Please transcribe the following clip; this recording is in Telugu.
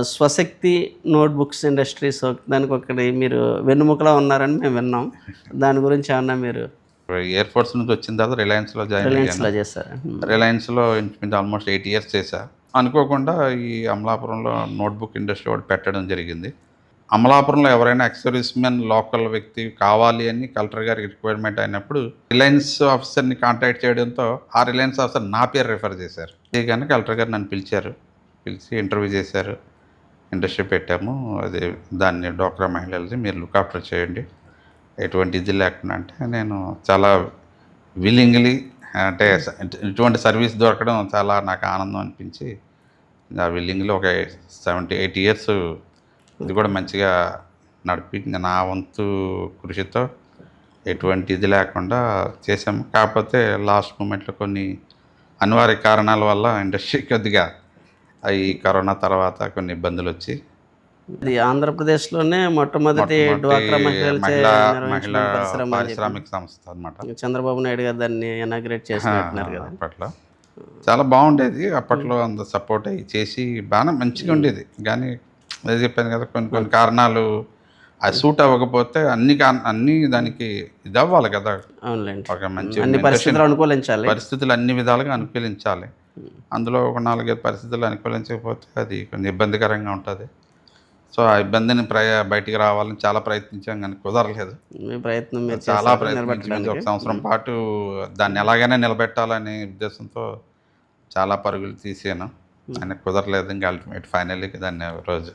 స్వశక్తి నోట్ బుక్స్ ఇండస్ట్రీస్ దానికి ఒకటి మీరు వెన్నుముకలా ఉన్నారని మేము విన్నాం. దాని గురించి ఏమన్నా మీరు ఎయిర్ ఫోర్స్ నుంచి వచ్చిన తర్వాత రిలయన్స్లో జాయిన్ రిలయన్స్లో చేస్తారు రిలయన్స్లో ఇంచుమించు ఆల్మోస్ట్ ఎయిట్ ఇయర్స్ చేశా. అనుకోకుండా ఈ అమలాపురంలో నోట్బుక్ ఇండస్ట్రీ ఒకటి పెట్టడం జరిగింది. అమలాపురంలో ఎవరైనా ఎక్స్ మెన్ లోకల్ వ్యక్తి కావాలి అని కలెక్టర్ గారికి రిక్వైర్మెంట్ అయినప్పుడు రిలయన్స్ ఆఫీసర్ని కాంటాక్ట్ చేయడంతో ఆ రిలయన్స్ ఆఫీసర్ నా పేరు రిఫర్ చేశారు. కానీ కలెక్టర్ గారు నన్ను పిలిచారు. పిలిచి ఇంటర్వ్యూ చేశారు. ఇండస్ట్రీ పెట్టాము. అది దాన్ని డోక్రా మహిళలది మీరు లుక్ ఆఫ్టర్ చేయండి. ఎటువంటి ఇది లేకుండా అంటే నేను చాలా విల్లింగ్లీ అంటే ఇటువంటి సర్వీస్ దొరకడం చాలా నాకు ఆనందం అనిపించి ఆ విల్లింగ్లో ఒక సెవెంటీ ఎయిట్ ఇయర్స్ ఇది కూడా మంచిగా నడిపి నా వంతు కృషితో ఎటువంటి ఇది లేకుండా చేసాము కాకపోతే లాస్ట్ మూమెంట్లో కొన్ని అనివార్య కారణాల వల్ల ఇండస్ట్రీ కొద్దిగా ఈ కరోనా తర్వాత కొన్ని ఇబ్బందులు వచ్చి ఇది ఆంధ్రప్రదేశ్లోనే మొట్టమొదటి డ్వాక్రా. పారిశ్రామిక సంస్థ అనమాట చంద్రబాబు నాయుడు గారు దాన్ని ఇనాగ్రేట్ చేసినట్టున్నారు కదా. అప్పట్లో. చాలా బాగుండేది అప్పట్లో అంత సపోర్ట్ అయ్యి చేసి బాగా మంచిగా ఉండేది. కానీ అదే చెప్పాను కదా కొన్ని కొన్ని కారణాలు అది సూట్ అవ్వకపోతే అన్ని అన్ని దానికి ఇది అవ్వాలి కదా. ఒక మంచి పరిస్థితులు అనుకూలించాలి. పరిస్థితులు అన్ని విధాలుగా అనుకూలించాలి. అందులో ఒక నాలుగైదు పరిస్థితులు అనుకూలించకపోతే అది కొంచెం ఇబ్బందికరంగా ఉంటుంది. సో ఆ ఇబ్బందిని ప్రయ బయటికి రావాలని చాలా ప్రయత్నించాం కానీ కుదరలేదు. ప్రయత్నం చాలా ప్రయత్నించి. నిలబెట్టడానికి. ఒక సంవత్సరం పాటు దాన్ని ఎలాగైనా నిలబెట్టాలనే ఉద్దేశంతో చాలా పరుగులు తీసాను. ఆయన కుదరలేదు. ఇంకా అల్టిమేట్ ఫైనల్కి దాన్ని రోజు